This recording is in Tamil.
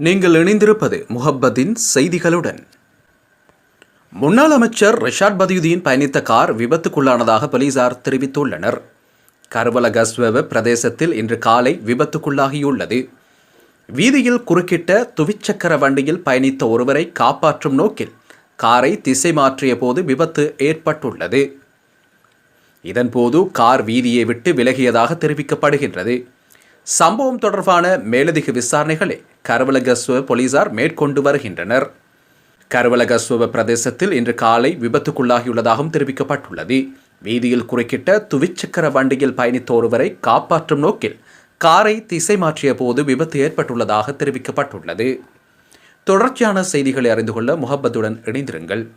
நீங்கள் இணைந்திருப்பது முஹப்பதின் செய்திகளுடன். முன்னாள் அமைச்சர் ரிஷாட் பதியுதீன் பயணித்த கார் விபத்துக்குள்ளானதாக போலீசார் தெரிவித்துள்ளனர். கருவல கஸ்வெவ பிரதேசத்தில் இன்று காலை விபத்துக்குள்ளாகியுள்ளது. வீதியில் குறுக்கிட்ட துவிச்சக்கர வண்டியில் பயணித்த ஒருவரை காப்பாற்றும் நோக்கில் காரை திசை மாற்றிய போது விபத்து ஏற்பட்டுள்ளது. இதன்போது கார் வீதியை விட்டு விலகியதாக தெரிவிக்கப்படுகின்றது. சம்பவம் தொடர்பான மேலதிக விசாரணைகளை கருவலகஸ்வ போலீசார் மேற்கொண்டு வருகின்றனர். கருவலகஸ்வ பிரதேசத்தில் இன்று காலை விபத்துக்குள்ளாகியுள்ளதாகவும் தெரிவிக்கப்பட்டுள்ளது. வீதியில் குறுக்கிட்ட துவிச்சக்கர வண்டியில் பயணித்த ஒருவரை காப்பாற்றும் நோக்கில் காரை திசை மாற்றிய போது விபத்து ஏற்பட்டுள்ளதாக தெரிவிக்கப்பட்டுள்ளது. தொடர்ச்சியான செய்திகளை அறிந்து கொள்ள முகப்பத்துடன் இணைந்திருங்கள்.